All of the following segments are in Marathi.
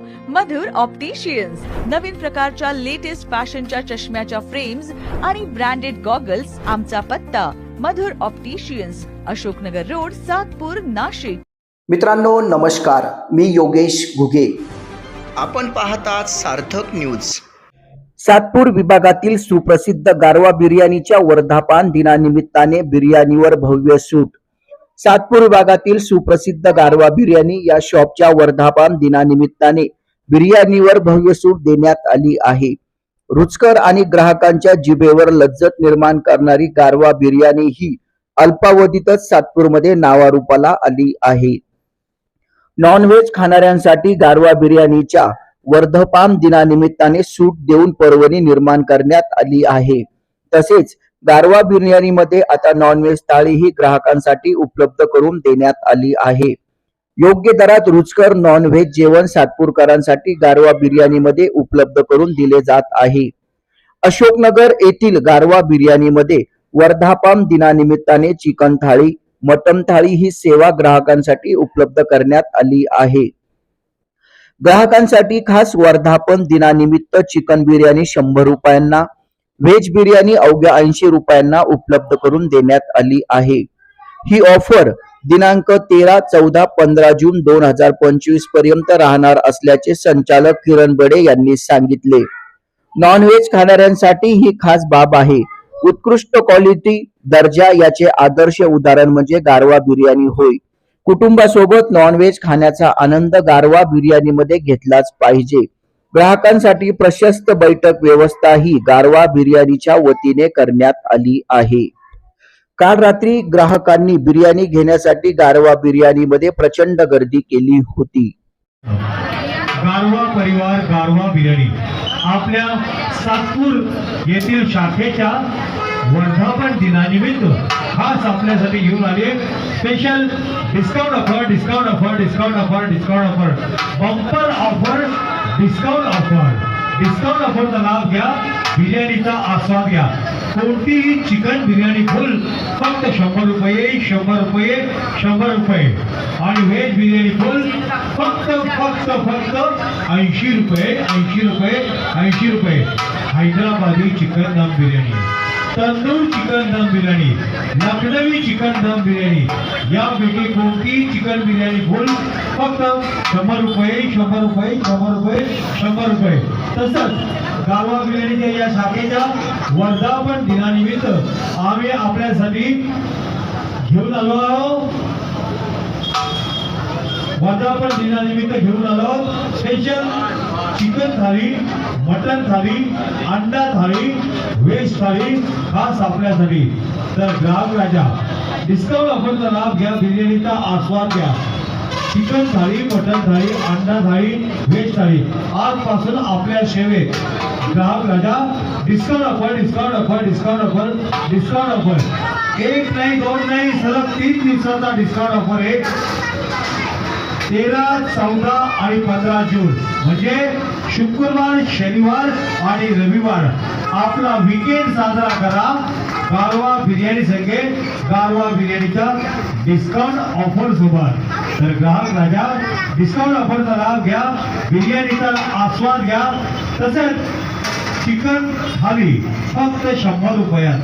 मधुर ऑप्टिशियन्स नवीन प्रकारच्या लेटेस्ट फॅशनच्या चष्म्याच्या फ्रेम्स आणि ब्रँडेड गॉगल्स आमचा पत्ता मधुर ऑप्टिशियन्स अशोकनगर रोड सातपूर नाशिक. मित्रांनो नमस्कार. मी योगेश घुगे. आपण पाहतात सार्थक न्यूज सातपूर विभागातील सुप्रसिद्ध गारवा बिर्याणीच्या वर्धापन दिनानिमित्ताने बिर्याणीवर भव्य सूट. सातपूर विभागातील सुप्रसिद्ध गारवा बिर्याणी या शॉपच्या वर्धापान दिनानिमित्ताने बिर्याणीवर भव्य सूट देण्यात आली आहे. रुचकर आणि ग्राहकांच्या जिभेवर लज्जत निर्माण करणारी गारवा बिर्याणी ही अल्पावधीतच सातपूरमध्ये नावारूपाला आली आहे. नॉनव्हेज खाणाऱ्यांसाठी गारवा बिर्याणीच्या वर्धपान दिनानिमित्ताने सूट देऊन पर्वणी निर्माण करण्यात आली आहे. तसेच गारवा बिर्याणीमध्ये आता नॉनव्हेज थाळीही ग्राहकांसाठी उपलब्ध करून देण्यात आली आहे. योग्य दरात रुचकर नॉनव्हेज जेवण सातपूरकरांसाठी गारवा बिर्याणीमध्ये उपलब्ध करून दिले जात आहे. अशोकनगर येथील गारवा बिर्याणीमध्ये वर्धापाम दिनानिमित्ताने चिकन थाळी मटन थाळी ही सेवा ग्राहकांसाठी उपलब्ध करण्यात आली आहे. ग्राहकांसाठी खास वर्धापन दिनानिमित्त चिकन बिर्याणी शंभर रुपयांना व्हेज बिर्याणी अवघ्या ऐंशी रुपयांना उपलब्ध करून देण्यात आली आहे. ही ऑफर दिनांक तेरा चौदा पंधरा जून दोन हजार पंचवीसपर्यंत राहणार असल्याचे संचालक किरण बडे यांनी सांगितले. नॉनव्हेज खाणाऱ्यांसाठी ही खास बाब आहे. उत्कृष्ट क्वालिटी दर्जा याचे आदर्श उदाहरण म्हणजे गारवा बिर्याणी होय. कुटुंबासोबत नॉनव्हेज खाण्याचा आनंद गारवा बिर्याणीमध्ये घेतलाच पाहिजे. ग्राहकांसाठी प्रशस्त बैठक व्यवस्था ही गारवा बिर्याणीच्या वतीने करण्यात आली आहे. काल रात्री ग्राहकांनी बिर्याणी घेण्यासाठी गारवा बिर्याणी मध्ये प्रचंड गर्दी केली होती. गारवा परिवार गारवा बिर्याणी. आपल्या सातपूर येथील शाखेच्या वर्धापन दिनानिमित्त खास आपल्यासाठी घेऊन आले special discount offer discount offer discount offer discount offer bumper offer discount offer. Discount ऑफरचा लाभ घ्या बिर्याणीचा आस्वाद घ्या. कोणतीही चिकन बिर्याणी फुल फक्त शंभर रुपये शंभर रुपये शंभर रुपये. आणि व्हेज बिर्याणी फुल फक्त फक्त फक्त ऐंशी रुपये ऐंशी रुपये ऐंशी रुपये. हैदराबादी चिकन दम बिर्याणी. तंदूर चिकन दम बिर्याणी. लखनवी चिकन दम बिर्याणी. यापैकी कोणती चिकन बिर्याणी फुल फक्त शंभर रुपये शंभर रुपये शंभर रुपये शंभर रुपये. तसंच गावा बिर्याणीच्या या शाखेच्या वर्धापन दिनानिमित्त आम्ही आपल्यासाठी घेऊन आलो आहोत. वर्धापन दिनानिमित्त घेऊन आलो special chicken thali mutton thali अंडा थाळी व्हेज थाळी खास आपल्यासाठी. तर ग्राहक राजा डिस्काउंट ऑफरचा लाभ घ्या बिर्याणीचा आस्वाद घ्या. चिकन थाळी मटन थाळी अंडा थाळी व्हेज थाळी. आजपासून आपल्या सेवेत. ग्राहक राजा discount offer discount offer discount offer discount offer एक नाही दोन नाही सलग तीन दिवसाचा डिस्काउंट ऑफर आहे. तेरा चौदा आणि पंधरा जून म्हणजे शुक्रवार शनिवार आणि रविवार. आपला विकेंड साजरा करा. गारवा बिर्याणी संघे गारवा बिर्याणीचा डिस्काउंट ऑफर सोबत तर ग्राहक राजा डिस्काउंट ऑफरचा लाभ घ्या. बिर्याणीचा आस्वाद घ्या. तसेच चिकन थाली फक्त शंभर रुपयात.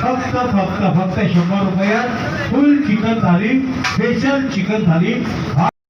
फक्त फक्त फक्त शंभर रुपयात फुल चिकन थाली स्पेशल चिकन थाली.